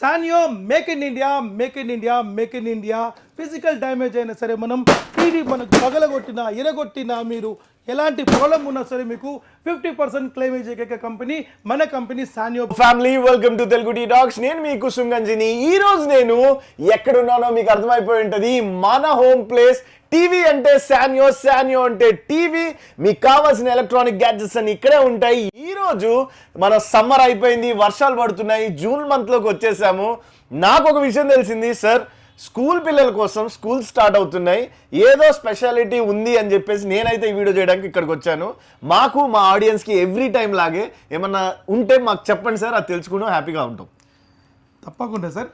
Sanyo make in India make in India make in India physical damage అయినా సరే మనం TV మనకు పగలగొట్టినా ఇరగొట్టినా మీరు ఎలాంటి ప్రాబ్లం ఉన్నా సరే మీకు ఫిఫ్టీ పర్సెంట్ క్లెయిమ్ ఏకైక కంపెనీ మన company Sanyo family welcome to Telugu T talks నేను మీకు సుంగంజిని. ఈ రోజు నేను ఎక్కడున్నానో మీకు అర్థమైపోయి ఉంటుంది. మన హోమ్ ప్లేస్ టీవీ అంటే శాన్యో శాన్యో అంటే టీవీ. మీకు కావాల్సిన ఎలక్ట్రానిక్ గ్యాడ్జెట్స్ అని ఇక్కడే ఉంటాయి. ఈ రోజు మన సమ్మర్ అయిపోయింది వర్షాలు పడుతున్నాయి జూన్ మంత్లోకి వచ్చేసాము. నాకు ఒక విషయం తెలిసింది సార్ స్కూల్ పిల్లల కోసం స్కూల్ స్టార్ట్ అవుతున్నాయి. ఏదో స్పెషాలిటీ ఉంది అని చెప్పేసి నేనైతే ఈ వీడియో చేయడానికి ఇక్కడికి వచ్చాను. మాకు మా ఆడియన్స్కి ఎవ్రీ టైం లాగే ఏమన్నా ఉంటే మాకు చెప్పండి సార్ అది తెలుసుకుని హ్యాపీగా ఉంటాం. తప్పకుండా sir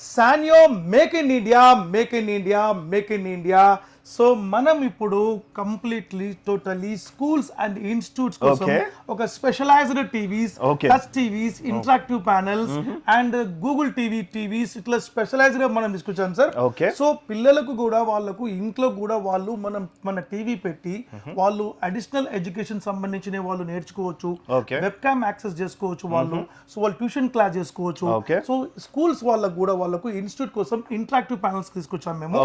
Sanyo make in India make in India make in India so మనం ఇప్పుడు completely totally schools and institutes కోసం. ఒక specialised TVs. Touch TVs interactive panels and Google TV TVs ఇట్లా స్పెషలైజ్డ్గా మనం తీసుకొచ్చాం సార్. సో పిల్లలకు కూడా వాళ్ళకు ఇంట్లో కూడా వాళ్ళు మనం మన టీవీ పెట్టి వాళ్ళు అడిషనల్ ఎడ్యుకేషన్ సంబంధించిన వాళ్ళు నేర్చుకోవచ్చు. వెబ్ క్యామ్ యాక్సెస్ చేసుకోవచ్చు వాళ్ళు సో వాళ్ళు ట్యూషన్ క్లాస్ చేసుకోవచ్చు. సో స్కూల్స్ వాళ్ళకు కూడా వాళ్ళకు ఇన్స్టిట్యూట్ కోసం ఇంటరాక్టివ్ ప్యానల్స్ తీసుకొచ్చాం మేము.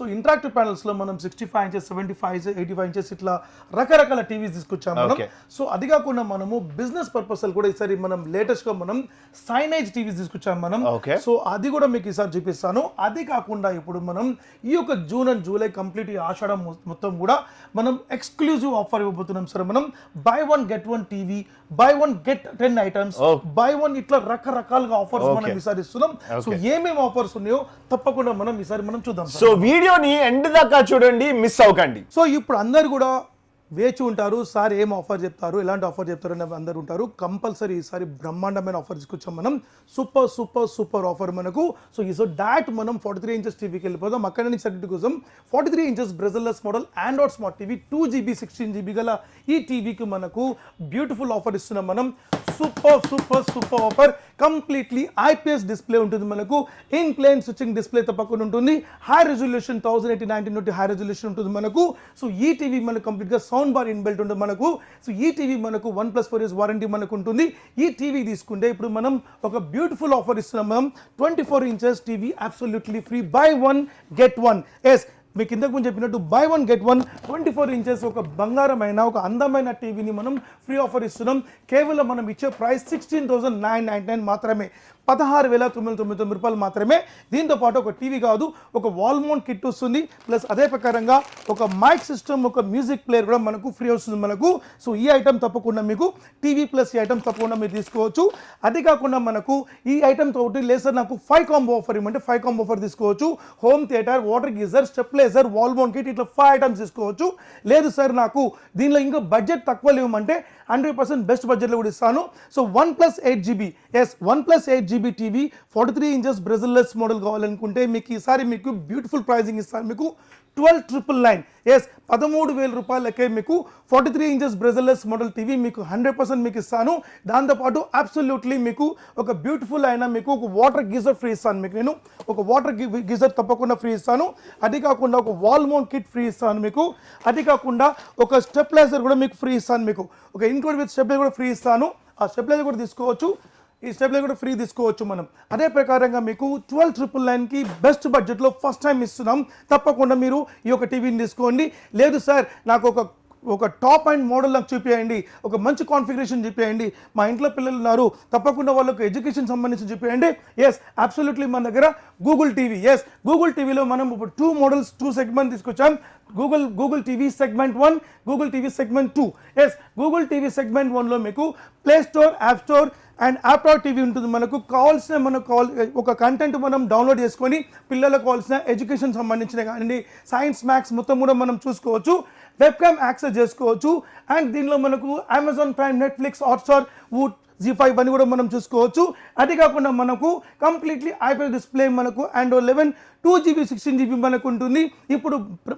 సో ఇంటరాక్టివ్ ప్యానల్స్లో మనం sixty five inches seventy five inches eighty five inches ఇట్లా రకరకాల టీవీస్ తీసుకొచ్చాం మనం. సో అది కాకుండా మనము బిజినెస్ పర్పస్ కూడా ఈసారి మనం లేటెస్ట్గా మనం సైనేజ్ టీవీస్ తీసుకొచ్చాం మనం. సో అది కూడా మీకు ఈసారి చూపిస్తాను అది కాకుండా ఇప్పుడు మనం ఈ యొక్క June and July complete Ashadam మొత్తం కూడా మనం ఎక్స్క్లూజివ్ ఆఫర్ ఇవ్వబోతున్నాం సార్ మనం buy one get one TV buy one get ten items. Buy one ఇట్లా రకరకాలుగా ఆఫర్స్ మనం. ఈసారి ఇస్తున్నాం సో. ఏమేమి ఆఫర్స్ ఉన్నాయో తప్పకుండా మనం ఈసారి మనం చూద్దాం సో వీడియోని ఎండ్ దాకా చూడండి మిస్ అవ్వకండి. సో ఇప్పుడు అందరు కూడా వేచి ఉంటారు సార్ ఏం ఆఫర్ చెప్తారు? ఎలాంటి ఆఫర్ చెప్తారు? అని అందరు ఉంటారు. కంపల్సరీ ఈసారి బ్రహ్మాండమైన ఆఫర్ తీసుకొచ్చాం మనం. సూపర్ సూపర్ సూపర్ ఆఫర్ మనకు. సో ఈ సో డాట్ మనం ఫార్టీ త్రీ ఇంచెస్ టీవీకి వెళ్ళిపోదాం. అక్కడ నుంచి సర్టిఫికేట్ కోసం forty three inches bezelless model Android smart TV two GB sixteen GB గల ఈ టీవీకి మనకు బ్యూటిఫుల్ ఆఫర్ ఇస్తున్నాం మనం. Super super super offer. Completely IPS display ఉంటుంది మనకు. ఇన్ ప్లేన్ స్విచ్చింగ్ డిస్ప్లే తప్పకుండా ఉంటుంది. High resolution thousand eighty nineteen నుండి హై రెజల్యూషన్ ఉంటుంది మనకు. సో ఈ టీవీ మనకు కంప్లీట్గా సౌండ్ బార్ ఇన్బిల్ట్ ఉంటుంది మనకు. సో ఈ టీవీ మనకు one plus four years warranty మనకు ఉంటుంది. ఈ టీవీ తీసుకుంటే ఇప్పుడు మనం ఒక బ్యూటిఫుల్ ఆఫర్ ఇస్తున్నాం మనం. Twenty four inches TV absolutely free buy one get one yes మీకు ఇంతకు ముందు చెప్పినట్టు buy one get one twenty four inches ఒక బంగారమైన ఒక అందమైన టీవీని మనం ఫ్రీ ఆఫర్ ఇస్తున్నాం. కేవలం మనం ఇచ్చే price sixteen thousand nine nine nine మాత్రమే. పదహారు వేల తొమ్మిది తొమ్మిది తొమ్మిది రూపాయలు మాత్రమే. దీంతో పాటు ఒక టీవీ కాదు ఒక వాల్మోన్ కిట్ వస్తుంది. ప్లస్ అదే ప్రకారంగా ఒక మైక్ సిస్టమ్ ఒక మ్యూజిక్ ప్లేయర్ కూడా మనకు ఫ్రీ వస్తుంది మనకు. సో ఈ ఐటమ్ తప్పకుండా మీకు టీవీ ప్లస్ ఈ ఐటమ్ తప్పకుండా మీరు తీసుకోవచ్చు. అది కాకుండా మనకు ఈ ఐటమ్ తోటి లేసర్ నాకు ఫైవ్ కాంబో ఆఫర్ ఇవ్వమంటే ఫైవ్ కాంబో ఆఫర్ తీసుకోవచ్చు. Home theatre water geyser stabiliser wall kit ఇట్లా ఫైవ్ ఐటమ్స్ తీసుకోవచ్చు. లేదు సార్ నాకు దీనిలో ఇంకా బడ్జెట్ తక్కువ ఇవ్వమంటే హండ్రెడ్ పర్సెంట్ బెస్ట్ బడ్జెట్లో కూడా ఇస్తాను. So one plus eight GB yes one plus eight GB TV forty three inches bezelless model కావాలనుకుంటే మీకు ఈసారి మీకు బ్యూటిఫుల్ ప్రైజింగ్ ఇస్తాను. మీకు ట్వెల్వ్ ట్రిపుల్ నైన్. ఎస్ పదమూడు వేల రూపాయలకే మీకు forty three inches bezelless model TV మీకు హండ్రెడ్ పర్సెంట్ మీకు ఇస్తాను. దాంతోపాటు అబ్సల్యూట్లీ మీకు ఒక బ్యూటిఫుల్ అయిన మీకు ఒక వాటర్ గీజర్ ఫ్రీ ఇస్తాను. మీకు నేను ఒక వాటర్ గీజర్ తప్పకుండా ఫ్రీ ఇస్తాను. అది కాకుండా ఒక వాల్ మౌంట్ కిట్ ఫ్రీ ఇస్తాను మీకు. అది కాకుండా ఒక స్టెప్లైజర్ కూడా మీకు ఫ్రీ ఇస్తాను మీకు. ఒక ఇంక్లూడ్ విత్ స్టెప్లైజర్ కూడా ఫ్రీ ఇస్తాను. ఆ స్టెప్లైజర్ కూడా తీసుకోవచ్చు. ఈ స్టెప్లో కూడా ఫ్రీ తీసుకోవచ్చు మనం. అదే ప్రకారంగా మీకు ట్వెల్వ్ ట్రిపుల్ నైన్కి బెస్ట్ బడ్జెట్లో ఫస్ట్ టైం ఇస్తున్నాం. తప్పకుండా మీరు ఈ యొక్క టీవీని తీసుకోండి. లేదు సార్ నాకు ఒక ఒక టాప్ అండ్ మోడల్ నాకు చూపించండి ఒక మంచి కాన్ఫిగరేషన్ చూపించండి మా ఇంట్లో పిల్లలు ఉన్నారు. తప్పకుండా వాళ్ళకు ఎడ్యుకేషన్ సంబంధించి చూపించండి ఎస్ అబ్సల్యూట్లీ మన దగ్గర గూగుల్ టీవీ ఎస్ గూగుల్ టీవీలో మనం ఇప్పుడు టూ మోడల్స్ టూ సెగ్మెంట్ తీసుకొచ్చాం. Google Google TV segment one Google TV segment two yes Google TV segment వన్లో మీకు play store app store and app TV ఉంటుంది మనకు. కావాల్సిన మనకు కావాలి ఒక కంటెంట్ మనం డౌన్లోడ్ చేసుకొని పిల్లలకు కావాల్సిన ఎడ్యుకేషన్ సంబంధించిన కానివ్వండి సైన్స్ మ్యాథ్స్ మొత్తం కూడా మనం చూసుకోవచ్చు. వెబ్ క్యామ్ యాక్సెస్ చేసుకోవచ్చు. అండ్ దీనిలో మనకు Amazon Prime Netflix Hotstar Voot Zee five అని కూడా మనం చూసుకోవచ్చు. అది కాకుండా మనకు కంప్లీట్లీ ఐపీఎల్ డిస్ప్లే మనకు and eleven two GB sixteen GB మనకు ఉంటుంది. ఇప్పుడు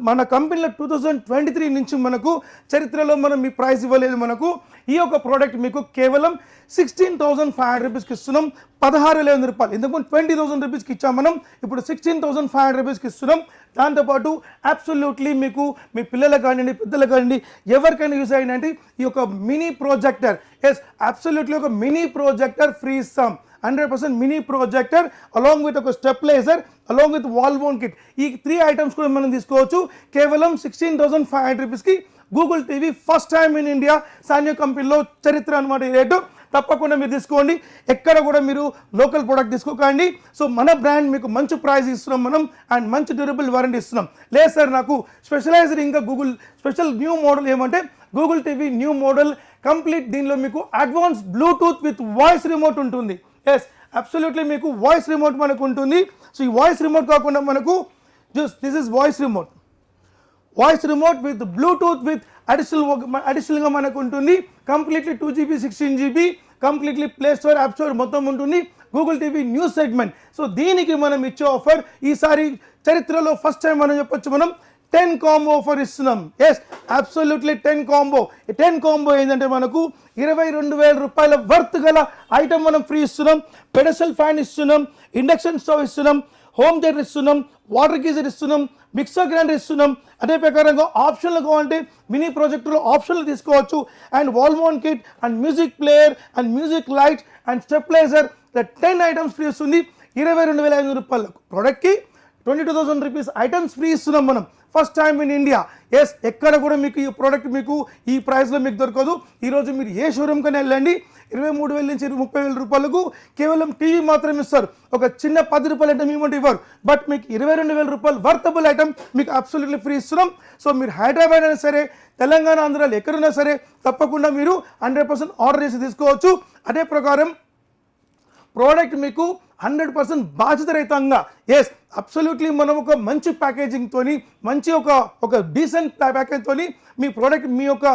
మన కంపెనీలో టూ థౌజండ్ ట్వంటీ త్రీ నుంచి మనకు చరిత్రలో మనం ఈ ప్రైస్ ఇవ్వలేదు మనకు. ఈ యొక్క ప్రోడక్ట్ మీకు కేవలం సిక్స్టీన్ థౌసండ్ ఫైవ్ హండ్రెడ్ రూపీస్కి ఇస్తున్నాం. పదహారు వేల ఎనిమిది రూపాయలు. ఇంతకుముందు ట్వంటీ థౌసండ్ రూపీస్కి ఇచ్చాం మనం ఇప్పుడు సిక్స్టీన్ థౌసండ్ ఫైవ్ హండ్రెడ్ రూపీస్కి ఇస్తున్నాం. దాంతోపాటు అబ్సల్యూట్లీ మీకు మీ పిల్లలకు కానివ్వండి పెద్దలకు కానివ్వండి ఎవరికైనా యూస్ అయ్యిందంటే ఈ యొక్క మినీ ప్రొజెక్టర్ ఎస్ అబ్సల్యూట్లీ ఒక మినీ ప్రొజెక్టర్ ఫ్రీ ఇస్తాం hundred percent mini projector along with ఒక stabiliser along with wall bone kit ఈ త్రీ ఐటమ్స్ కూడా మనం తీసుకోవచ్చు. కేవలం సిక్స్టీన్ థౌసండ్ ఫైవ్ హండ్రెడ్ రూపీస్కి Google TV first time in India Sanyo కంపెనీలో చరిత్ర అనమాట ఈ రేటు. తప్పకుండా మీరు తీసుకోండి. ఎక్కడ కూడా మీరు లోకల్ ప్రోడక్ట్ తీసుకోకండి. సో మన బ్రాండ్ మీకు మంచి ప్రైస్ ఇస్తున్నాం మనం అండ్ మంచి డ్యూరబుల్ వారంటీ ఇస్తున్నాం. లేదు సార్ నాకు స్పెషలైజ్డ్ ఇంకా గూగుల్ స్పెషల్ న్యూ మోడల్ ఏమంటే Google TV new model complete దీనిలో మీకు advance Bluetooth with voice remote ఉంటుంది. ఎస్ అబ్సల్యూట్లీ మీకు వాయిస్ రిమోట్ మనకు ఉంటుంది. సో ఈ వాయిస్ రిమోట్ కాకుండా మనకు just this is voice remote voice remote with Bluetooth with additional అడిషనల్గా మనకు ఉంటుంది. Completely two GB sixteen GB completely play store app store మొత్తం ఉంటుంది. Google TV news segment so దీనికి మనం ఇచ్చే ఆఫర్ ఈసారి చరిత్రలో ఫస్ట్ టైం మనం చెప్పొచ్చు మనం టెన్ కాంబో ఆఫర్ ఇస్తున్నాం. Yes absolutely ten combo ten combo ఏంటంటే మనకు ఇరవై రెండు వేల రూపాయల వర్త్ గల ఐటమ్ మనం ఫ్రీ ఇస్తున్నాం. పెడసల్ ఫ్యాన్ ఇస్తున్నాం. ఇండక్షన్ స్టవ్ ఇస్తున్నాం. హోమ్ థియేటర్ ఇస్తున్నాం వాటర్ గీజర్ ఇస్తున్నాం మిక్సర్ గ్రైండర్ ఇస్తున్నాం. అదే ప్రకారంగా ఆప్షన్లు కావాలంటే మినీ ప్రాజెక్టులో ఆప్షన్లు తీసుకోవచ్చు. And wall mount kit and music player and music light and stabiliser ten items free ఇస్తుంది. ఇరవై రెండు వేల ఐదు రూపాయలకు. ప్రోడక్ట్కి twenty two thousand rupees items free ఇస్తున్నాం మనం. First time in India yes ఎక్కడ కూడా మీకు ఈ ప్రోడక్ట్ మీకు ఈ ప్రైస్లో మీకు దొరకదు. ఈరోజు మీరు ఏ షోరూమ్ కన్నా వెళ్ళండి. ఇరవై మూడు వేల నుంచి ఇరవై ముప్పై వేల రూపాయలకు కేవలం టీవీ మాత్రమే ఇస్తారు. ఒక చిన్న పది రూపాయల ఐటమ్ ఇవ్వండి ఇవ్వరు బట్ మీకు ఇరవై రెండు వేల రూపాయలు వర్తబుల్ ఐటమ్ మీకు అబ్సల్యూట్లీ ఫ్రీ ఇస్తున్నాం. సో మీరు హైదరాబాద్ అయినా సరే తెలంగాణ ఆంధ్రాలో ఎక్కడున్నా సరే తప్పకుండా మీరు హండ్రెడ్ పర్సెంట్ ఆర్డర్ చేసి తీసుకోవచ్చు. అదే ప్రకారం ప్రోడక్ట్ మీకు హండ్రెడ్ పర్సెంట్ బాధ్యతరహితంగా ఎస్ అబ్సల్యూట్లీ మనం ఒక మంచి ప్యాకేజింగ్తో మంచి ఒక ఒక డీసెంట్ ప్యాకేజ్తో మీ ప్రోడక్ట్ మీ యొక్క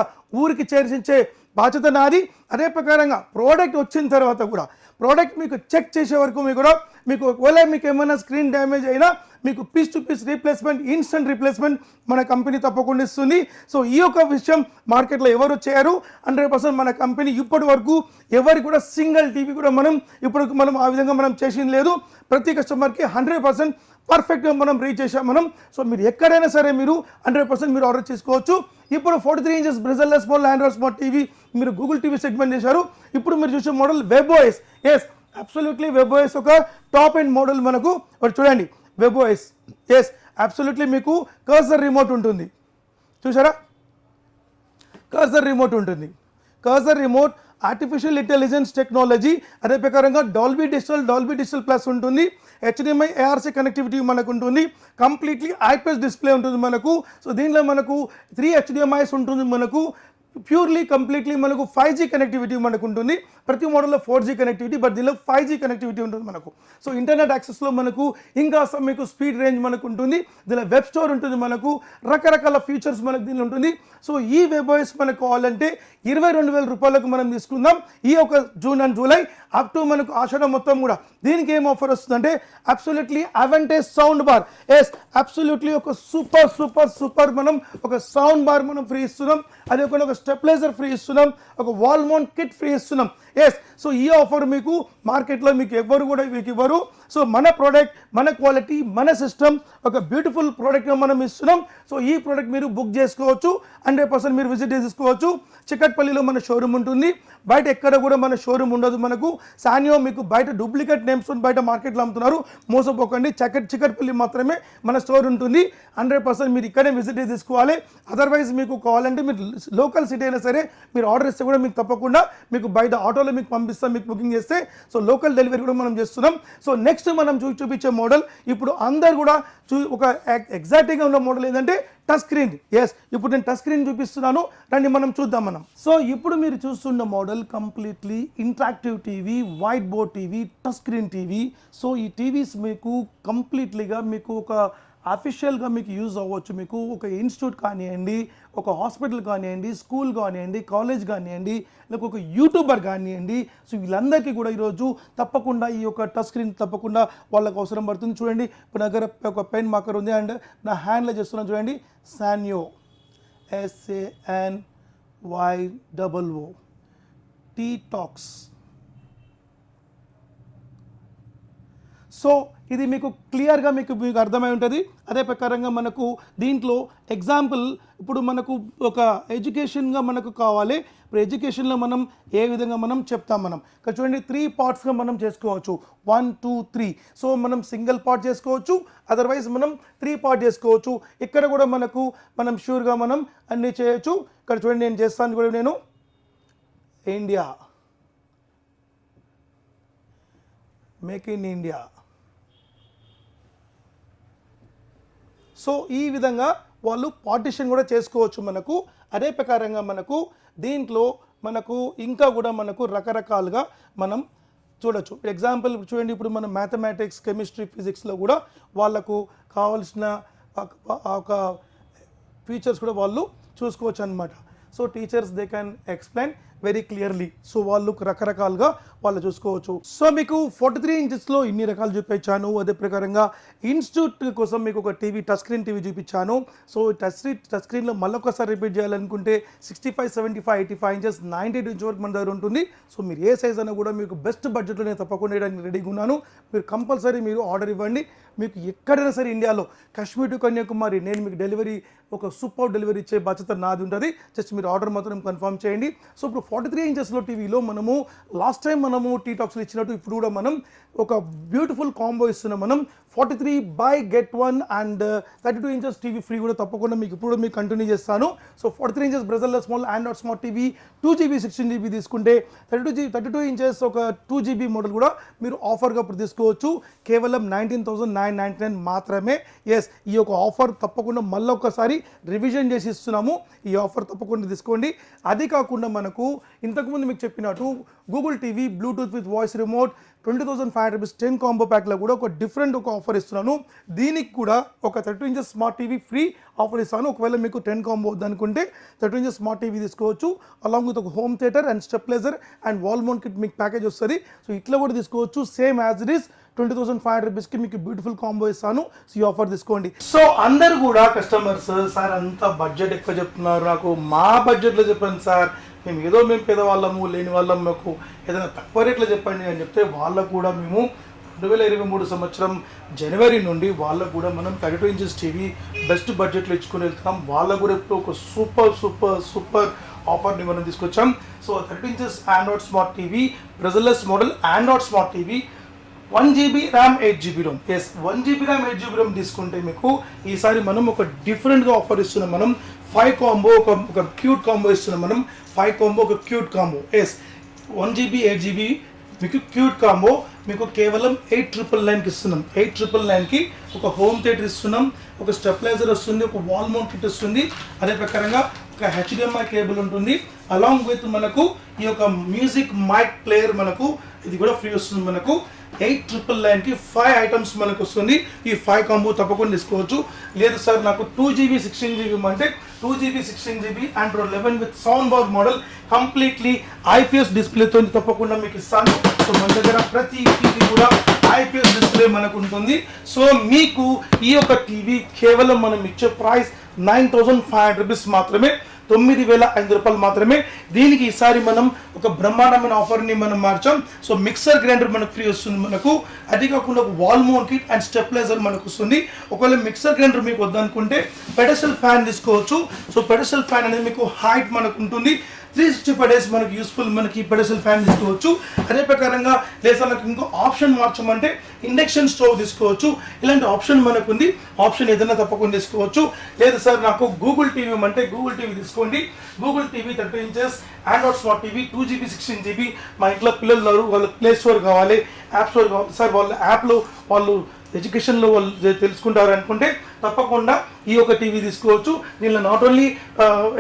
ఊరికి చేర్చించే బాధ్యత నాది. అదే ప్రకారంగా ప్రోడక్ట్ వచ్చిన తర్వాత కూడా ప్రోడక్ట్ మీకు చెక్ చేసే వరకు మీకు కూడా మీకు ఒకవేళ మీకు ఏమైనా స్క్రీన్ డ్యామేజ్ అయినా మీకు piece to piece replacement instant replacement మన కంపెనీ తప్పకుండా ఇస్తుంది. సో ఈ యొక్క విషయం మార్కెట్లో ఎవరు చేయరు? హండ్రెడ్ పర్సెంట్ మన కంపెనీ ఇప్పటి వరకు ఎవరికి కూడా సింగిల్ టీవీ కూడా మనం ఇప్పుడు మనం ఆ విధంగా మనం చేసింది లేదు. ప్రతి కస్టమర్కి హండ్రెడ్ పర్సెంట్ పర్ఫెక్ట్గా మనం రీచ్ చేసాం మనం. సో మీరు ఎక్కడైనా సరే మీరు హండ్రెడ్ పర్సెంట్ మీరు ఆర్డర్ చేసుకోవచ్చు. ఇప్పుడు forty three inches bezelless small Android smart TV మీరు గూగుల్ టీవీ సెగ్మెంట్ చేశారు. ఇప్పుడు మీరు చూసే model web OS yes absolutely web OS ఒక టాప్ అండ్ మోడల్ మనకు. చూడండి. వెబ్ ఓఎస్ ఎస్ అబ్సల్యూట్లీ మీకు కర్సర్ రిమోట్ ఉంటుంది. చూసారా కర్సర్ రిమోట్ ఉంటుంది. Cursor remote artificial intelligence technology అదే ప్రకారంగా Dolby digital Dolby digital plus ఉంటుంది. హెచ్డిఎంఐ ఏఆర్సీ కనెక్టివిటీ మనకు ఉంటుంది. కంప్లీట్లీ ఐపీఎస్ డిస్ప్లే ఉంటుంది మనకు. సో దీనిలో మనకు త్రీ హెచ్డిఎంఐస్ ఉంటుంది మనకు. ప్యూర్లీ కంప్లీట్లీ మనకు ఫైవ్ జీ కనెక్టివిటీ మనకు ఉంటుంది ప్రతి మోడల్లో ఫోర్ జీ కనెక్టివిటీ బట్ దీనిలో ఫైవ్ జీ కనెక్టివిటీ ఉంటుంది మనకు. సో ఇంటర్నెట్ యాక్సెస్లో మనకు ఇంకా మీకు స్పీడ్ రేంజ్ మనకు ఉంటుంది దీనిలో వెబ్ స్టోర్ ఉంటుంది మనకు. రకరకాల ఫీచర్స్ మనకు దీనిలో ఉంటుంది. సో ఈ వెబ్ ఓఎస్ మనకు కావాలంటే ఇరవై రెండు వేల రూపాయలకు మనం తీసుకుందాం. ఈ ఒక June and July up to మనకు ఆషాఢం మొత్తం కూడా దీనికి ఏం ఆఫర్ వస్తుందంటే absolutely అవెంటేజ్ sound bar yes absolutely ఒక సూపర్ సూపర్ సూపర్ మనం ఒక సౌండ్ బార్ మనం ఫ్రీ ఇస్తున్నాం. అదే ఒక ఒక స్టెప్లైజర్ ఫ్రీ ఇస్తున్నాం ఒక వాల్ మౌంట్ కిట్ ఫ్రీ ఇస్తున్నాం. ఎస్ సో ఈ ఆఫర్ మీకు మార్కెట్లో మీకు ఎవ్వరు కూడా మీకు ఇవ్వరు. సో మన ప్రోడక్ట్ మన క్వాలిటీ మన సిస్టమ్ ఒక బ్యూటిఫుల్ ప్రోడక్ట్ మనం ఇస్తున్నాం. సో ఈ ప్రోడక్ట్ మీరు బుక్ చేసుకోవచ్చు. హండ్రెడ్ పర్సెంట్ మీరు విజిట్ చేసుకోవచ్చు. చిక్కట్పల్లిలో మన షోరూమ్ ఉంటుంది. బయట ఎక్కడ కూడా మన షోరూమ్ ఉండదు మనకు. సానియో మీకు బయట డూప్లికేట్ నేమ్స్ బయట మార్కెట్లో అమ్ముతున్నారు. మోసపోకండి. చక్కట్ చిక్కట్పల్లి మాత్రమే మన స్టోర్ ఉంటుంది. హండ్రెడ్ పర్సెంట్ మీరు ఇక్కడే విజిట్ తీసుకోవాలి. అదర్వైజ్ మీకు కావాలంటే మీరు లోకల్ సిటీ అయినా సరే మీరు ఆర్డర్ ఇస్తే కూడా మీకు తప్పకుండా మీకు బయట ఆటోలో మీకు పంపిస్తాం మీకు బుకింగ్ చేస్తే. సో లోకల్ డెలివరీ కూడా మనం చేస్తున్నాం. సో నెక్స్ట్ మనం చూ చూపించే మోడల్ ఇప్పుడు అందరు కూడా చూ ఒక ఎగ్జాక్ట్గా ఉన్న మోడల్ ఏంటంటే టచ్ స్క్రీన్ ఎస్ ఇప్పుడు నేను టచ్ స్క్రీన్ చూపిస్తున్నాను. రండి మనం చూద్దాం మనం. సో ఇప్పుడు మీరు చూస్తున్న model completely interactive TV white board TV touch screen TV so ఈ టీవీస్ మీకు కంప్లీట్లీగా మీకు ఒక అఫీషియల్గా మీకు యూజ్ అవ్వచ్చు. మీకు ఒక ఇన్స్టిట్యూట్ కానివ్వండి ఒక హాస్పిటల్ కానివ్వండి స్కూల్ కానివ్వండి కాలేజ్ కానివ్వండి లేక ఒక యూట్యూబర్ కానివ్వండి. సో వీళ్ళందరికీ కూడా ఈరోజు తప్పకుండా ఈ యొక్క టచ్ స్క్రీన్ తప్పకుండా వాళ్ళకి అవసరం పడుతుంది. చూడండి ఇప్పుడు దగ్గర ఒక పెన్ మార్కర్ ఉంది అండ్ నా హ్యాండ్లో చేస్తున్నాను చూడండి. Sanyo S A N Y double O T talks so ఇది మీకు క్లియర్గా మీకు మీకు అర్థమై ఉంటుంది. అదే ప్రకారంగా మనకు దీంట్లో ఎగ్జాంపుల్ ఇప్పుడు మనకు ఒక ఎడ్యుకేషన్గా మనకు కావాలి. ఇప్పుడు ఎడ్యుకేషన్లో మనం ఏ విధంగా మనం చెప్తాం మనం? ఇక్కడ చూడండి త్రీ పార్ట్స్గా మనం చేసుకోవచ్చు. వన్ టూ త్రీ సో మనం సింగిల్ పార్ట్ చేసుకోవచ్చు. అదర్వైజ్ మనం త్రీ పార్ట్ చేసుకోవచ్చు. ఇక్కడ కూడా మనకు మనం షూర్గా మనం అన్నీ చేయొచ్చు. ఇక్కడ చూడండి నేను చేస్తాను కూడా నేను. India make in India so ఈ విధంగా వాళ్ళు పార్టిషన్ కూడా చేసుకోవచ్చు మనకు. అదే ప్రకారంగా మనకు దీంట్లో మనకు ఇంకా కూడా మనకు రకరకాలుగా మనం చూడొచ్చు. ఎగ్జాంపుల్ చూడండి ఇప్పుడు మనం మ్యాథమెటిక్స్ కెమిస్ట్రీ ఫిజిక్స్లో కూడా వాళ్ళకు కావాల్సిన ఒక- ఒక ఫీచర్స్ కూడా వాళ్ళు చూసుకోవచ్చు అనమాట so teachers they can explain very clearly so వాళ్ళు రకరకాలుగా వాళ్ళు చూసుకోవచ్చు. సో మీకు ఫార్టీ త్రీ ఇంచెస్లో ఇన్ని రకాలు చూపించాను. అదే ప్రకారంగా ఇన్స్టిట్యూట్ కోసం మీకు ఒక టీవీ టచ్ స్క్రీన్ టీవీ చూపించాను. సో టచ్ స్క్రీన్ టచ్ స్క్రీన్లో మళ్ళొకసారి రిపీట్ చేయాలనుకుంటే sixty five seventy five eighty five inches ninety inch వరకు మన దగ్గర ఉంటుంది. సో మీరు ఏ సైజ్ అయినా కూడా మీకు బెస్ట్ బడ్జెట్లో నేను తప్పకుండా వేయడానికి రెడీగా ఉన్నాను. మీరు కంపల్సరీ మీరు ఆర్డర్ ఇవ్వండి. మీకు ఎక్కడైనా సరే ఇండియాలో కాశ్మీర్ టు కన్యాకుమారి నేను మీకు డెలివరీ ఒక సూపర్ డెలివరీ ఇచ్చే బాధ్యత నాది ఉంటుంది. జస్ట్ మీరు ఆర్డర్ మాత్రం కన్ఫర్మ్ చేయండి. సో ఇప్పుడు ఫార్టీ త్రీ ఇంచెస్లో టీవీలో మనము లాస్ట్ టైం మనము టీ టాక్స్లో ఇచ్చినట్టు ఇప్పుడు కూడా మనం ఒక బ్యూటిఫుల్ కాంబో ఇస్తున్నాం. మనం forty three buy get one and thirty two inches TV free కూడా తప్పకుండా మీకు ఇప్పుడు మీకు కంటిన్యూ చేస్తాను. So forty three inches బ్రెజల్లో small Android smart TV two GB sixteen GB తీసుకుంటే thirty two G thirty two inches ఒక టూ జీబీ మోడల్ కూడా మీరు ఆఫర్గా ఇప్పుడు తీసుకోవచ్చు. కేవలం nineteen thousand nine ninety nine మాత్రమే. ఎస్ ఈ యొక్క ఆఫర్ తప్పకుండా మళ్ళీ ఒకసారి రివిజన్ చేసి ఇస్తున్నాము. ఈ ఆఫర్ తప్పకుండా తీసుకోండి. అది కాకుండా మనకు ఇంతకుముందు మీకు చెప్పినట్టు Google TV Bluetooth with voice remote twenty thousand five rupees ten combo ప్యాక్లో కూడా ఒక డిఫరెంట్ ఒక ఆఫర్ ఇస్తున్నాను. దీనికి కూడా ఒక thirty inches smart TV free offer ఇస్తాను. ఒకవేళ మీకు టెన్ కాంబో వద్దనుకుంటే థర్టీ ఇంచెస్ స్మార్ట్ టీవీ తీసుకోవచ్చు. అలాంగ్ విత్ ఒక home theatre and stabiliser and wall mount kit మీకు ప్యాకేజ్ వస్తుంది. సో ఇట్లా కూడా తీసుకోవచ్చు. Same as it is twenty thousand five hundred రూపీస్కి మీకు బ్యూటిఫుల్ కాంబో ఇస్తాను. సో ఈ ఆఫర్ తీసుకోండి. సో అందరు కూడా కస్టమర్స్ సార్ అంత బడ్జెట్ ఎక్కువ చెప్తున్నారు. నాకు మా బడ్జెట్లో చెప్పండి సార్. మేము ఏదో మేము పేదవాళ్ళము లేని వాళ్ళం మాకు ఏదైనా తక్కువ రేట్లో చెప్పండి అని చెప్తే వాళ్ళకు కూడా మేము రెండు వేల ఇరవై మూడు సంవత్సరం జనవరి నుండి వాళ్ళకు కూడా మనం thirty two inches TV best బడ్జెట్లో ఇచ్చుకొని వెళ్తున్నాం. వాళ్ళకు కూడా ఇప్పుడు ఒక సూపర్ సూపర్ సూపర్ ఆఫర్ని మనం తీసుకొచ్చాం. So thirty inches Android smart TV bezelless model Android smart TV one GB RAM eight GB ROM yes one GB RAM eight GB ROM తీసుకుంటే మీకు ఈసారి మనం ఒక డిఫరెంట్గా ఆఫర్ ఇస్తున్నాం మనం ఫైవ్ కాంబో ఒక ఒక క్యూట్ కాంబో ఇస్తున్నాం మనం ఫైవ్ కాంబో ఒక cute combo yes one GB eight GB మీకు క్యూట్ కాంబో మీకు కేవలం ఎయిట్ ట్రిపుల్ నైన్కి ఇస్తున్నాం. ఎయిట్ ట్రిపుల్ నైన్కి ఒక హోమ్ థియేటర్ ఇస్తున్నాం ఒక స్టెప్లైజర్ వస్తుంది ఒక వాల్ మౌంట్ కిట్ వస్తుంది. అదే ప్రకారంగా ఒక హెచ్డిఎంఐ కేబుల్ ఉంటుంది. అలాంగ్ విత్ మనకు ఈ యొక్క మ్యూజిక్ మైక్ ప్లేయర్ మనకు ఇది కూడా ఫ్రీ వస్తుంది మనకు. ఎయిట్ ట్రిపుల్ నైన్కి ఫైవ్ ఐటమ్స్ మనకు వస్తుంది. ఈ ఫైవ్ కాంబో తప్పకుండా తీసుకోవచ్చు. లేదు సార్ నాకు టూ జీబీ సిక్స్టీన్ జీబీ అంటే two GB sixteen GB Android eleven with sound bar model completely IPS డిస్ప్లేతో తప్పకుండా మీకు ఇస్తాను. సో మన దగ్గర ప్రతి టీవీ కూడా ఐపీఎస్ డిస్ప్లే మనకు ఉంటుంది. సో మీకు ఈ యొక్క టీవీ కేవలం మనం ఇచ్చే price nine thousand five hundred rupees మాత్రమే. తొమ్మిది వేల ఐదు రూపాయలు మాత్రమే. దీనికి ఈసారి మనం ఒక బ్రహ్మాండమైన ఆఫర్ని మనం మార్చాం. సో మిక్సర్ గ్రైండర్ మనకు ఫ్రీ వస్తుంది మనకు. అది కాకుండా ఒక wall mount kit and stabiliser మనకు వస్తుంది. ఒకవేళ మిక్సర్ గ్రైండర్ మీకు వద్దనుకుంటే పెడసల్ ఫ్యాన్ తీసుకోవచ్చు. సో పెడసల్ ఫ్యాన్ అనేది మీకు హైట్ మనకు ఉంటుంది. త్రీ సిక్స్టీ ఫైవ్ డేస్ మనకి యూస్ఫుల్ మనకి పెడసల్ ఫ్యాన్ తీసుకోవచ్చు. అదే ప్రకారంగా లేదా మనకి ఇంకో ఆప్షన్ మార్చమంటే ఇండక్షన్ స్టవ్ తీసుకోవచ్చు. ఇలాంటి ఆప్షన్ మనకు ఉంది ఆప్షన్ ఏదైనా తప్పకుండా తీసుకోవచ్చు. లేదు సార్ నాకు గూగుల్ టీవీ అంటే గూగుల్ టీవీ తీసుకోండి. Google TV thirty inches Android smart TV two GB sixteen GB మా ఇంట్లో పిల్లలు ఉన్నారు వాళ్ళకి ప్లే స్టోర్ కావాలి యాప్ స్టోర్ కావాలి. సార్ వాళ్ళ యాప్లో వాళ్ళు ఎడ్యుకేషన్లో వాళ్ళు తెలుసుకుంటారు అనుకుంటే తప్పకుండా ఈ యొక్క టీవీ తీసుకోవచ్చు. దీనిలో నాట్ ఓన్లీ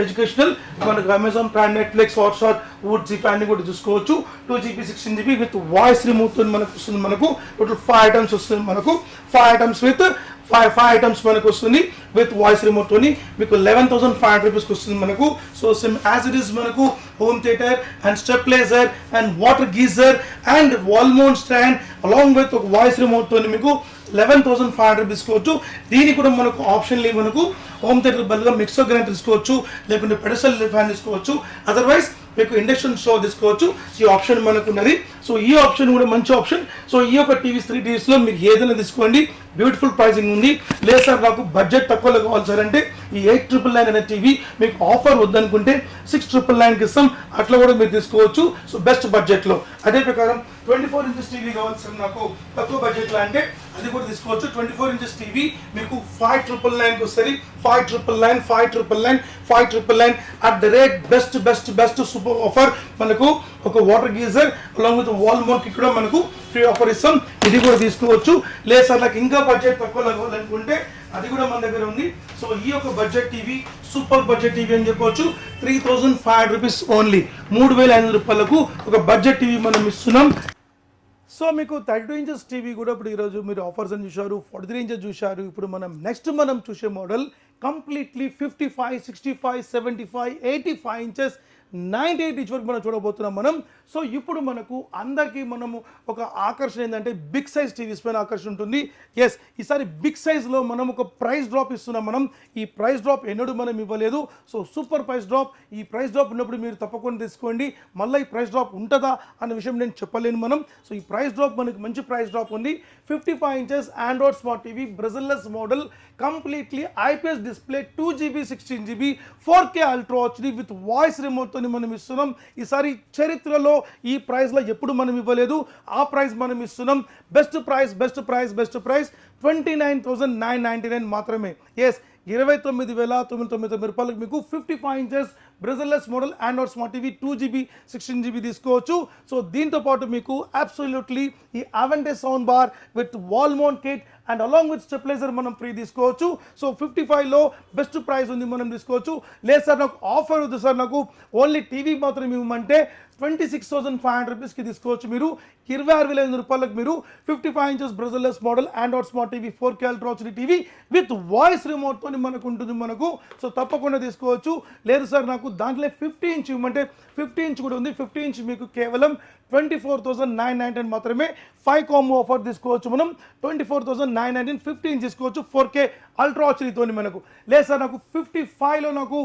ఎడ్యుకేషనల్ మనకు అమెజాన్ ప్రైమ్ నెట్ఫ్లిక్స్ హాట్స్టార్ వుడ్ జీపీ అన్ని కూడా చూసుకోవచ్చు. Two GB sixteen GB with voice remote మనకు వస్తుంది మనకు. టోటల్ ఫైవ్ ఐటమ్స్ వస్తుంది మనకు. Five items with five five items మనకు వస్తుంది విత్ వాయిస్ రిమోట్తోని మీకు లెవెన్ థౌసండ్ ఫైవ్ హండ్రెడ్ రూపీస్కి వస్తుంది మనకు. So same as it is మనకు home theatre and stabiliser and water geyser and wall mount stand along with ఒక వాయిస్ రిమోట్ తోని మీకు లెవెన్ థౌసండ్ ఫైవ్ హండ్రెడ్ తీసుకోవచ్చు. దీనికి కూడా మనకు ఆప్షన్ లేవు మనకు. హోమ్ థియేటర్ బదులుగా మిక్సర్ గ్రైండర్ తీసుకోవచ్చు. లేకుంటే పెడసల్ ఫ్యాన్ తీసుకోవచ్చు. అదర్వైజ్ మీకు ఇండక్షన్ స్టవ్ తీసుకోవచ్చు. ఈ ఆప్షన్ మనకు ఉన్నది సో ఈ ఆప్షన్ కూడా మంచి ఆప్షన్ సో ఈ యొక్క టీవీస్ త్రీ టీవీస్లో మీరు ఏదైనా తీసుకోండి. బ్యూటిఫుల్ ప్రైసింగ్ ఉంది. లేదు సార్ నాకు బడ్జెట్ తక్కువలో కావాలి సార్ అంటే ఈ ఎయిట్ ట్రిపుల్ నైన్ అనే టీవీ మీకు ఆఫర్ వద్దనుకుంటే సిక్స్ ట్రిపుల్ నైన్కి ఇస్తాం. అట్లా కూడా మీరు తీసుకోవచ్చు. సో బెస్ట్ బడ్జెట్లో అదే ప్రకారం ట్వంటీ ఫోర్ ఇంచెస్ టీవీ కావాలి సార్ నాకు. తక్కువ బడ్జెట్లో అంటే అది కూడా తీసుకోవచ్చు. ట్వంటీ ఫోర్ ఇంచెస్ టీవీ మీకు ఫైవ్ ట్రిపుల్ నైన్కి వస్తుంది. Five triple nine five triple nine five triple nine at the rate best best best super offer మనకు ఒక water geyser along with wall mount కూడా మనకు ఫ్రీ ఆఫర్ ఇస్తాం. ఇది కూడా తీసుకోవచ్చు. లేదు సార్ నాకు ఇంకా బడ్జెట్ తక్కువ కావాలనుకుంటే అది కూడా మన దగ్గర ఉంది. సో ఈ యొక్క budget TV super budget TV అని చెప్పవచ్చు three thousand five hundred rupees only మూడు వేల ఐదు రూపాయలకు ఒక బడ్జెట్ టీవీ మనం ఇస్తున్నాం. సో మీకు థర్టీ టూ ఇంచెస్ టీవీ కూడా ఇప్పుడు ఈరోజు మీరు ఆఫర్స్ అని చూశారు ఫార్టీ త్రీ ఇంచెస్ చూశారు. ఇప్పుడు మనం నెక్స్ట్ మనం చూసే model completely fifty five sixty five seventy five eighty five inches ninety eight ఇచ్చి వరకు మనం చూడబోతున్నాం మనం. సో ఇప్పుడు మనకు అందరికీ మనము ఒక ఆకర్షణ ఏంటంటే బిగ్ సైజ్ టీవీస్ పైన ఆకర్షణ ఉంటుంది. ఎస్ ఈసారి బిగ్ సైజ్లో మనం ఒక ప్రైస్ డ్రాప్ ఇస్తున్నాం మనం. ఈ ప్రైస్ డ్రాప్ ఎన్నడూ మనం ఇవ్వలేదు. So super price drop. ఈ ప్రైస్ డ్రాప్ ఉన్నప్పుడు మీరు తప్పకుండా తీసుకోండి. మళ్ళీ ఈ ప్రైస్ డ్రాప్ ఉంటుందా అన్న విషయం నేను చెప్పలేను మనం. సో ఈ ప్రైస్ డ్రాప్ మనకి మంచి ప్రైస్ డ్రాప్ ఉంది. Fifty five inches Android smart TV bezelless model completely IPS display two GB sixteen GB four K ultra HD with voice రిమోట్తో మనం ఇస్తున్నాం. ఈసారి చరిత్రలో ఈ ప్రైస్లో ఎప్పుడు మనం ఇవ్వలేదు. ఆ ప్రైస్ మనం ఇస్తున్నాం. Best price best price best price twenty nine thousand nine ninety nine మాత్రమే. ఎస్ ఇరవై తొమ్మిది వేల తొమ్మిది తొమ్మిది తొమ్మిది రూపాయలకు మీకు fifty five inches bezelless model Android smart TV two GB sixteen GB తీసుకోవచ్చు. సో దీంతో పాటు మీకు అబ్సల్యూట్లీ ఈ అవెంటే sound bar with wall mount kit and along with stabiliser మనం ఫ్రీ తీసుకోవచ్చు. సో ఫిఫ్టీ ఫైవ్లో బెస్ట్ ప్రైస్ ఉంది మనం తీసుకోవచ్చు. లేదు సార్ నాకు ఆఫర్ ఉంది సార్. నాకు ఓన్లీ టీవీ మాత్రం ఇవ్వమంటే twenty six thousand five hundred రూపీస్కి తీసుకోవచ్చు మీరు. ఇరవై ఆరు వేల ఐదు రూపాయలకు మీరు fifty five inches bezelless model Android smart TV four K ultra TV with voice రిమోట్తో మనకు ఉంటుంది మనకు. సో తప్పకుండా తీసుకోవచ్చు. లేదు సార్ నాకు దాంట్లో ఫిఫ్టీ ఇంచ్ ఇవ్వమంటే ఫిఫ్టీ ఇంచ్ కూడా ఉంది. ఫిఫ్టీ ఇంచ్ మీకు కేవలం twenty four thousand nine nineteen మాత్రమే. ఫైవ్ కాంబో ఆఫర్ తీసుకోవచ్చు మనం. Twenty four thousand nine nineteen fifteen తీసుకోవచ్చు. ఫోర్ కే అల్ట్రాచరీతో మనకు. లేదు సార్ నాకు ఫిఫ్టీ ఫైవ్లో నాకు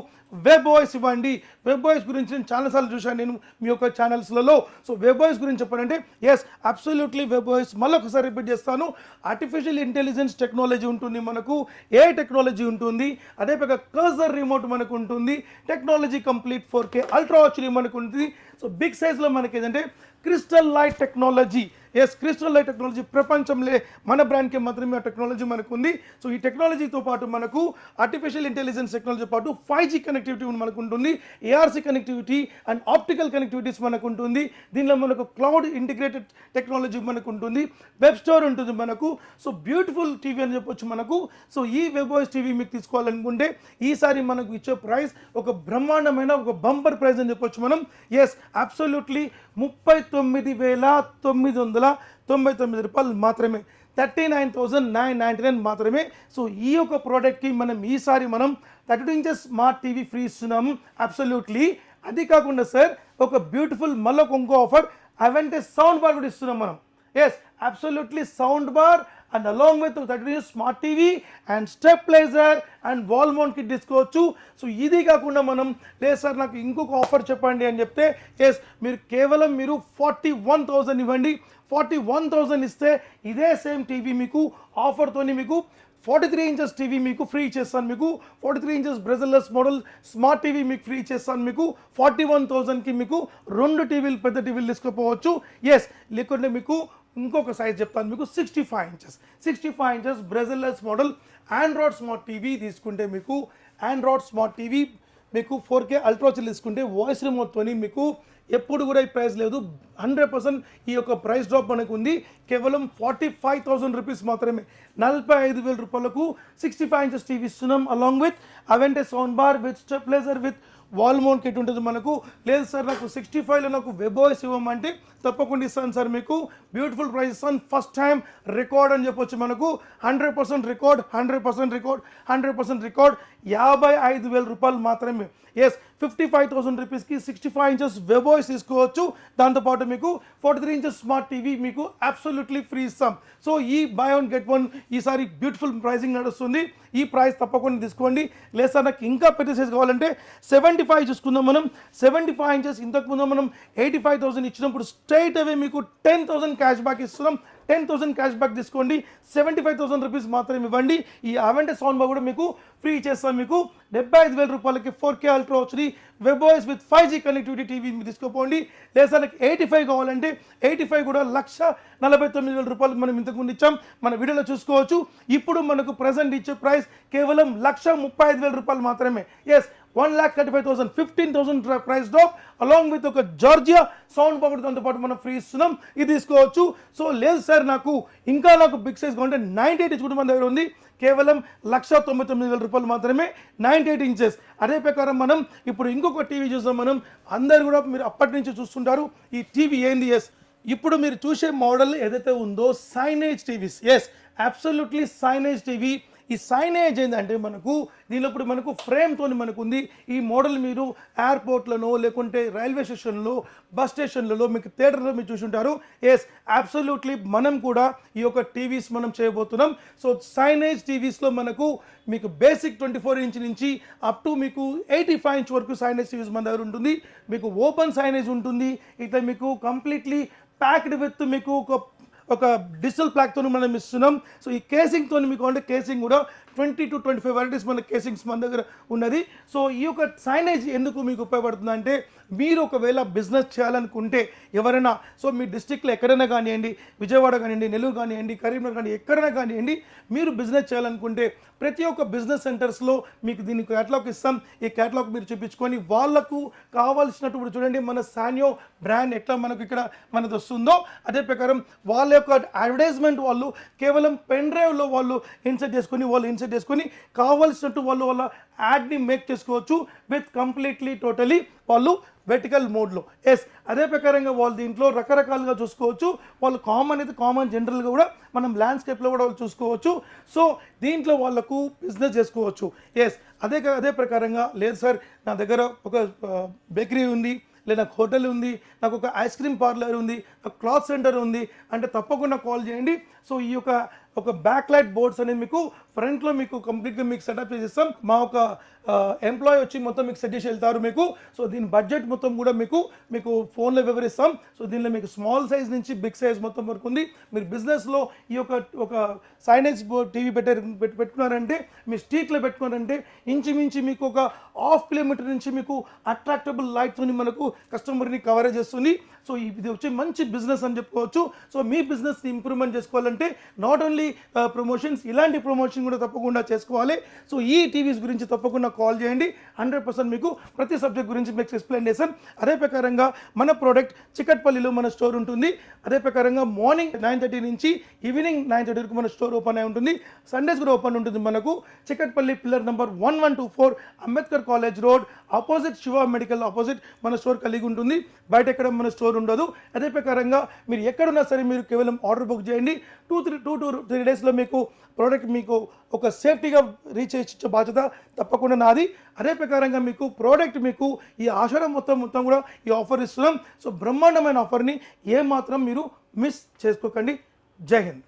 వెబ్ వాయిస్ ఇవ్వండి. వెబ్ వాయిస్ గురించి నేను చాలాసార్లు చూశాను నేను మీ యొక్క ఛానల్స్లలో. సో వెబ్ వాయిస్ గురించి చెప్పానంటే ఎస్ అబ్సల్యూట్లీ వెబ్ వాయిస్ మళ్ళీ ఒకసారి రిపీట్ చేస్తాను. ఆర్టిఫిషియల్ ఇంటెలిజెన్స్ టెక్నాలజీ ఉంటుంది మనకు ఏ టెక్నాలజీ ఉంటుంది. అదే పక్క కర్జర్ రిమోట్ మనకు ఉంటుంది. Technology complete four K ultra HD మనకు ఉంటుంది. సో బిగ్ సైజ్లో మనకి ఏంటంటే crystal light technology yes crystal light technology ప్రపంచంలో మన బ్రాండ్కి మాత్రమే ఆ టెక్నాలజీ మనకు ఉంది సో ఈ టెక్నాలజీతో పాటు మనకు ఆర్టిఫిషియల్ ఇంటెలిజెన్స్ టెక్నాలజీ పాటు ఫైవ్ జీ కనెక్టివిటీ మనకు ఉంటుంది ARC connectivity and optical connectivities మనకు ఉంటుంది దీనిలో మనకు క్లౌడ్ ఇంటిగ్రేటెడ్ టెక్నాలజీ మనకు ఉంటుంది వెబ్ స్టోర్ ఉంటుంది మనకు. సో బ్యూటిఫుల్ టీవీ అని చెప్పొచ్చు మనకు. సో ఈ వెబ్ వాయిస్ టీవీ మీకు తీసుకోవాలనుకుంటే ఈసారి మనకు ఇచ్చే ప్రైస్ ఒక బ్రహ్మాండమైన ఒక బంపర్ ప్రైస్ అని చెప్పొచ్చు మనం. ఎస్ అబ్సల్యూట్లీ ముప్పై తొమ్మిది వేల తొమ్మిది వందల తొంభై తొమ్మిది రూపాయలు మాత్రమే. Thirty nine thousand nine ninety nine మాత్రమే. సో ఈ యొక్క ప్రోడక్ట్కి మనం ఈసారి మనం thirty two inches smart TV free ఇస్తున్నాము అబ్సల్యూట్లీ. అది కాకుండా సార్ ఒక బ్యూటిఫుల్ మళ్ళొక ఇంకో ఆఫర్. అవెంటే సౌండ్ బార్ కూడా ఇస్తున్నాం మనం. Yes absolutely sound bar and along with thirty smart TV and stabilizer and wall mount kit తీసుకోవచ్చు. సో ఇది కాకుండా మనం లేదు సార్ నాకు ఇంకొక ఆఫర్ చెప్పండి అని చెప్తే ఎస్ మీరు కేవలం మీరు ఫార్టీ వన్ థౌజండ్ ఇవ్వండి. ఫార్టీ వన్ థౌజండ్ ఇస్తే ఇదే సేమ్ టీవీ మీకు ఆఫర్తోని మీకు ఫార్టీ త్రీ ఇంచెస్ టీవీ మీకు ఫ్రీ ఇచ్చేస్తాను మీకు forty three inches bezelless model smart TV మీకు ఫ్రీ ఇచ్చేస్తాను మీకు ఫార్టీ వన్ థౌజండ్కి మీకు రెండు టీవీలు పెద్ద టీవీలు తీసుకుపోవచ్చు. ఎస్ లేకుంటే మీకు ఇంకొక సైజ్ చెప్తాను మీకు sixty five inches sixty five inches bezelless model Android smart TV తీసుకుంటే మీకు ఆండ్రాయిడ్ స్మార్ట్ టీవీ మీకు ఫోర్ కే అల్ట్రాచల్ తీసుకుంటే వాయిస్ రిమోట్తోని మీకు ఎప్పుడు కూడా ఈ ప్రైస్ లేదు. హండ్రెడ్ పర్సెంట్ ఈ యొక్క ప్రైస్ డ్రాప్ మనకు ఉంది. కేవలం ఫార్టీ ఫైవ్ థౌసండ్ రూపీస్ మాత్రమే. నలభై ఐదు వేల రూపాయలకు సిక్స్టీ ఫైవ్ ఇంచెస్ టీవీ ఇస్తున్నాం. Along with అవెంటే sound bar with stabilizer with wall mount kit ఉంటుంది మనకు. లేదు సార్ నాకు సిక్స్టీ ఫైవ్లో నాకు వెబ్ ఇవ్వమంటే తప్పకుండా ఇస్తాను సార్ మీకు. బ్యూటిఫుల్ ప్రైస్ ఇస్తాను. ఫస్ట్ టైం రికార్డ్ అని చెప్పొచ్చు మనకు. Hundred percent record hundred percent record hundred percent record యాభై ఐదు వేల రూపాయలు మాత్రమే. ఎస్ ఫిఫ్టీ ఫైవ్ థౌసండ్ రూపీస్కి sixty five inches web voice తీసుకోవచ్చు. దాంతోపాటు మీకు forty three inches smart TV మీకు అబ్సల్యూట్లీ ఫ్రీ ఇస్తాం సో ఈ బై వన్ గెట్ వన్ ఈసారి బ్యూటిఫుల్ ప్రైసింగ్ నడుస్తుంది. ఈ ప్రైస్ తప్పకుండా తీసుకోండి. లేదా నాకు ఇంకా పెద్ద సైజ్ కావాలంటే సెవెంటీ ఫైవ్ చూసుకుందాం మనం. సెవెంటీ ఫైవ్ ఇంచెస్ ఇంతకుముందు మనం ఎయిటీ ఫైవ్ థౌసండ్ ఇచ్చినప్పుడు స్ట్రైట్ అవే మీకు టెన్ థౌసండ్ క్యాష్ బ్యాక్ ఇస్తున్నాం. టెన్ థౌసండ్ క్యాష్ బ్యాక్ తీసుకోండి. సెవెంటీ ఫైవ్ థౌసండ్ రూపీస్ మాత్రమే ఇవ్వండి. ఈ అవెంటే సౌండ్ బార్ కూడా మీకు ఫ్రీ చేస్తాం మీకు. డెబ్బై ఐదు వేల రూపాయలకి ఫోర్ కే అల్ట్రా వచ్చింది. Web voice with five G connectivity TV మీరు తీసుకోపోండి. లేదా నాకు ఎయిటీ ఫైవ్ కావాలంటే ఎయిటీ ఫైవ్ కూడా లక్ష నలభై తొమ్మిది వేల రూపాయలు మనం ఇంతకుముందు ఇచ్చాం. మన వీడియోలో చూసుకోవచ్చు. ఇప్పుడు మనకు ప్రజెంట్ ఇచ్చే ప్రైస్ కేవలం లక్ష ముప్పై ఐదు వేల రూపాయలు మాత్రమే. Yes one lakh thirty five thousand fifteen thousand price drop along with ఒక జార్జియా సౌండ్ పవర్ దాంతో పాటు మనం ఫ్రీ ఇస్తున్నాం. ఇది తీసుకోవచ్చు. సో లేదు సార్ నాకు ఇంకా నాకు బిగ్ సైజ్ కావాలంటే నైంటీ ఎయిట్ కూడా మన దగ్గర ఉంది. కేవలం లక్ష తొంభై తొమ్మిది వేల రూపాయలు మాత్రమే నైంటీ ఎయిట్ ఇంచెస్ అదే ప్రకారం మనం ఇప్పుడు ఇంకొక టీవీ చూసాం మనం. అందరు కూడా మీరు అప్పటి నుంచి చూస్తుంటారు. ఈ టీవీ ఏంది? ఎస్ ఇప్పుడు మీరు చూసే మోడల్ ఏదైతే ఉందో signage TVs yes absolutely signage TV ఈ సైనేజ్ ఏంటంటే మనకు దీనిలో ఇప్పుడు మనకు ఫ్రేమ్తో మనకు ఉంది ఈ మోడల్ మీరు ఎయిర్పోర్ట్లను లేకుంటే రైల్వే స్టేషన్లో బస్ స్టేషన్లలో మీకు థియేటర్లో మీరు చూసుంటారు. ఎస్ అబ్సల్యూట్లీ మనం కూడా ఈ యొక్క టీవీస్ మనం చేయబోతున్నాం. సో సైనేజ్ టీవీస్లో మనకు మీకు బేసిక్ ట్వంటీ ఫోర్ ఇంచ్ నుంచి అప్ టు మీకు ఎయిటీ ఫైవ్ ఇంచ్ వరకు సైనేజ్ టీవీస్ మన దగ్గర ఉంటుంది. మీకు ఓపెన్ సైనేజ్ ఉంటుంది. ఇట్లా మీకు కంప్లీట్లీ ప్యాక్డ్ విత్ మీకు ఒక ఒక డిజిటల్ ప్లాక్తో మనం ఇస్తున్నాం సో ఈ కేసింగ్తో మీకు అంటే కేసింగ్ కూడా twenty two twenty five varieties మన కేసింగ్స్ మన దగ్గర ఉన్నది. సో ఈ యొక్క సైనేజ్ ఎందుకు మీకు ఉపయోగపడుతుందంటే మీరు ఒకవేళ బిజినెస్ చేయాలనుకుంటే ఎవరైనా సో మీ డిస్టిక్లో ఎక్కడైనా కానివ్వండి విజయవాడ కానివ్వండి నెల్లూరు కానివ్వండి కరీంనగర్ కానీ ఎక్కడైనా కానివ్వండి మీరు బిజినెస్ చేయాలనుకుంటే ప్రతి ఒక్క బిజినెస్ సెంటర్స్లో మీకు దీని క్యాటలాగ్ ఇస్తాం. ఈ క్యాటలాగ్ మీరు చూపించుకొని వాళ్ళకు కావాల్సినటువంటి చూడండి మన సానియో బ్రాండ్ ఎట్లా మనకు ఇక్కడ మనది వస్తుందో అదే ప్రకారం వాళ్ళ యొక్క అడ్వర్టైజ్మెంట్ వాళ్ళు కేవలం పెన్ డ్రైవ్లో వాళ్ళు ఇన్సెట్ చేసుకొని వాళ్ళు ఇన్సెట్ ఇన్సర్ట్ చేసుకొని కావాల్సినట్టు వాళ్ళు వాళ్ళ యాడ్ని మేక్ చేసుకోవచ్చు విత్ కంప్లీట్లీ టోటలీ వాళ్ళు వెర్టికల్ మోడ్లో ఎస్ అదే ప్రకారంగా వాళ్ళు దీంట్లో రకరకాలుగా చూసుకోవచ్చు. వాళ్ళు కామన్ అయితే కామన్ జనరల్గా కూడా మనం ల్యాండ్స్కేప్లో కూడా వాళ్ళు చూసుకోవచ్చు. సో దీంట్లో వాళ్ళకు బిజినెస్ చేసుకోవచ్చు. ఎస్ అదే అదే ప్రకారంగా లేదు సార్ నా దగ్గర ఒక బేకరీ ఉంది లేదా నాకు హోటల్ ఉంది నాకు ఒక ఐస్ క్రీమ్ పార్లర్ ఉంది నాకు క్లాత్ సెంటర్ ఉంది అంటే తప్పకుండా కాల్ చేయండి. సో ఈ యొక్క ఒక బ్యాక్ లైట్ బోర్డ్స్ అనేది మీకు ఫ్రంట్లో మీకు కంప్లీట్గా మీకు సెటప్ చేసిస్తాం. మా ఒక ఎంప్లాయ్ వచ్చి మొత్తం మీకు సెట్ చేసి వెళ్తారు మీకు. సో దీని బడ్జెట్ మొత్తం కూడా మీకు మీకు ఫోన్లో వివరిస్తాం. సో దీనిలో మీకు స్మాల్ సైజ్ నుంచి బిగ్ సైజ్ మొత్తం వరకు ఉంది. మీరు బిజినెస్లో ఈ యొక్క ఒక సైనేజ్ బోర్డ్ టీవీ పెట్టారు పెట్టుకున్నారంటే మీ స్ట్రీట్లో పెట్టుకున్నారంటే ఇంచుమించు మీకు ఒక హాఫ్ కిలోమీటర్ నుంచి మీకు అట్రాక్టబుల్ లైట్తో మనకు కస్టమర్ని కవరేజ్ చేస్తుంది. సో ఇది వచ్చి మంచి బిజినెస్ అని చెప్పుకోవచ్చు. సో మీ బిజినెస్ని ఇంప్రూవ్మెంట్ చేసుకోవాలంటే నాట్ ఓన్లీ ప్రమోషన్స్ ఇలాంటి ప్రమోషన్ కూడా తప్పకుండా చేసుకోవాలి. సో ఈ టీవీస్ గురించి తప్పకుండా కాల్ చేయండి. హండ్రెడ్ పర్సెంట్ మీకు ప్రతి సబ్జెక్ట్ గురించి మీకు ఎక్స్ప్లెయిన్ చేశాను అదే ప్రకారంగా మన ప్రోడక్ట్ చికట్పల్లిలో మన స్టోర్ ఉంటుంది. అదే ప్రకారంగా మార్నింగ్ నైన్ థర్టీ నుంచి ఈవినింగ్ నైన్ థర్టీ వరకు మన స్టోర్ ఓపెన్ అయి ఉంటుంది. సండేస్ కూడా ఓపెన్ ఉంటుంది మనకు. Chikkadpally pillar number one one two four Ambedkar college road opposite Shiva medical opposite మన స్టోర్ కలిగి ఉంటుంది. బయట ఎక్కడ మన స్టోర్ ఉండదు. అదే ప్రకారంగా మీరు ఎక్కడున్నా సరే మీరు కేవలం ఆర్డర్ బుక్ చేయండి. Two three two two three డేస్లో మీకు ప్రోడక్ట్ మీకు ఒక సేఫ్టీగా రీచ్ ఇచ్చే బాధ్యత తప్పకుండా నాది. అదే ప్రకారంగా మీకు ప్రోడక్ట్ మీకు ఈ ఆషాఢం మొత్తం మొత్తం కూడా ఈ ఆఫర్ ఇస్తున్నాం. సో బ్రహ్మాండమైన ఆఫర్ని ఏమాత్రం మీరు మిస్ చేసుకోకండి. జై హింద్.